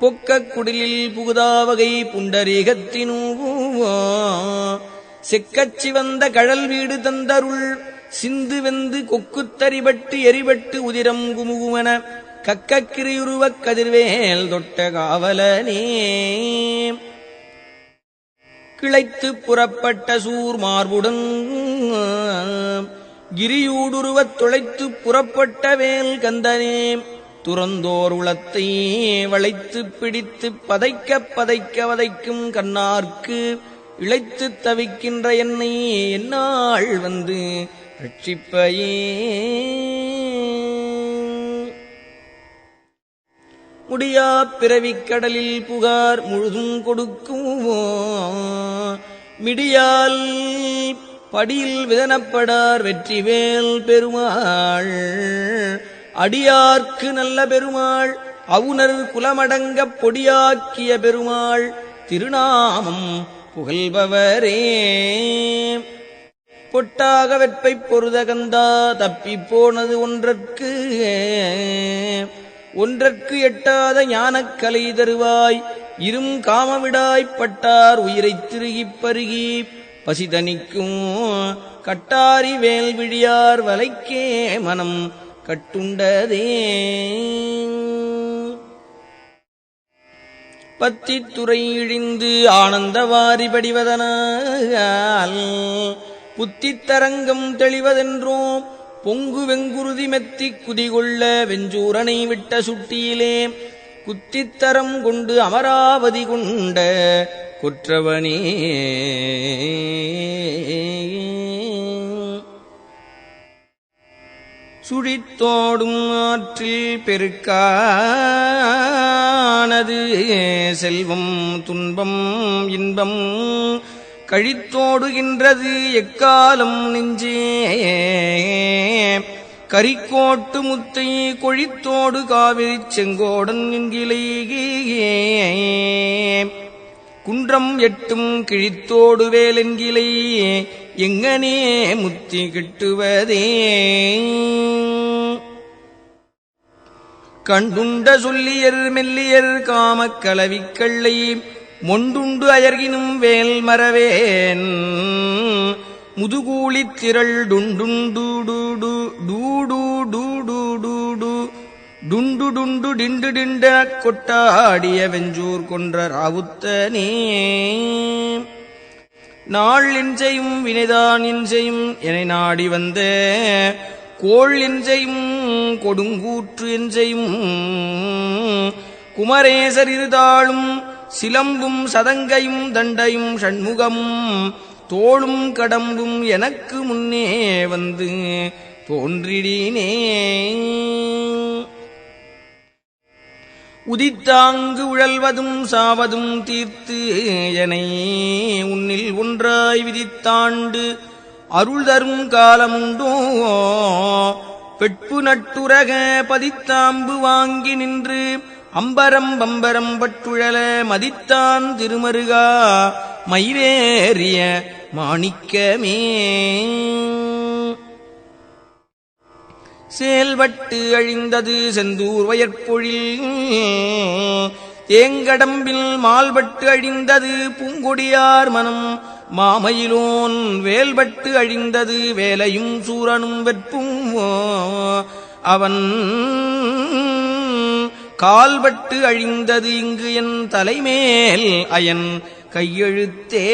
பொக்கக் குடிலில் புகுதாவகை புண்டரீகத்தினூவோ. செக்கச் சிவந்த கழல் வீடு தந்தருள் சிந்து வெந்து கொக்குத்தறிபட்டு எரிபட்டு உதிரம் குமுகுமன கக்கக்கிரியுருவக் கதிர்வேல் தொட்ட காவலனே. கிளைத்து புறப்பட்ட சூர் மார்புடன் கிரியூடுருவத் துளைத்து புறப்பட்ட வேல் கந்தனே. துறந்தோர் உளத்தை வளைத்துப் பிடித்துப் பதைக்கப் பதைக்க வதைக்கும் கண்ணார்க்கு இழைத்து தவிக்கின்ற என்னை என்னாள் வந்து ரட்சிப்பையே. முடியா பிறவிக் கடலில் புகார் முழுதும் கொடுக்குமோ மிடியால் படியில் விதனப்படார் வெற்றிவேல் பெருமாள். அடியார்க்கு நல்ல பெருமாள் அவுணர் குலமடங்கப் பொடியாக்கிய பெருமாள் திருநாமம் புகழ்பவரே. பொட்டாக வெட்பைப் பொருதகந்தா தப்பிப் போனது ஒன்றற்கு. ஒன்றற்கு எட்டாத ஞானக் கலை தருவாய் இரும் காமவிடாய்ப் பட்டார் உயிரைத் திருகிப் பருகி. பசிதனிக்கும் கட்டாரி வேல்விழியார் வலைக்கே மனம் கட்டுண்டதே. பத்தித்துறை இழிந்து ஆனந்தவாரி படிவதனால் புத்தித்தரங்கம் தெளிவதென்றோம். பொங்கு வெங்குருதி மெத்திக் குதிகொள்ள வெஞ்சூரனை விட்ட சுட்டியிலே குத்தித்தரம் கொண்டு அமராவதி கொண்ட குற்றவனே. சுழித்தோடும் ஆற்றில் பெருக்கானது. செல்வம் துன்பம் இன்பம் கழித்தோடுகின்றது. எக்காலம் நெஞ்சே. கரிக்கோட்டு முத்தை கொழித்தோடு காவிரி செங்கோடன் என்கிலேயே குன்றம் எட்டும் கிழித்தோடு வேலென்கிலே எங்கனே முத்தி கிட்டுவதே. கண்டுண்ட சொல்லியர் மெல்லியர் காமக்கலவிக்கள்ளை மொண்டுண்டு அயர்கினும் வேல் மறவேன். முதுகூலித் திரள் டுண்டுண்டு டூடு டூடு டூடு டூடு டுண்டு டுண்டு டிண்டு டிண்ட கொட்டாடிய வெஞ்சூர் கொன்ற ராவுத்தனே நாள் இன்சையும் வினைதான் இன்சையும் என நாடி வந்த கோள் இன்சையும் கொடுங்கூற்று என்சையும் குமரேசர் இருதாளும் சிலம்பும் சதங்கையும் தண்டையும் ஷண்முகமும் தோளும் கடம்பும் எனக்கு முன்னே வந்து தோன்றிடினே. உதித்தாங்கு உழல்வதும் சாவதும் தீர்த்து எனை உன்னில் ஒன்றாய் விதித்தாண்டு அருள் தரும் காலமுண்டோ? வெட்பு நட்டுரக பதித்தாம்பு வாங்கி நின்று அம்பரம் பம்பரம் பட்டுழல மதித்தான் திருமருகா மயிலேறிய மாணிக்கமே. செயல்பட்டு அழிந்தது செந்தூர் வயற்பொழில் தேங்கடம்பில் மால்பட்டு அழிந்தது பூங்கொடியார் மனம். மாமயிலோன் வேல்பட்டு அழிந்தது வேலையும் சூரனும் வெற்பும். அவன் கால்பட்டு அழிந்தது இங்கு என் தலைமேல் அயன் கையெழுத்தே.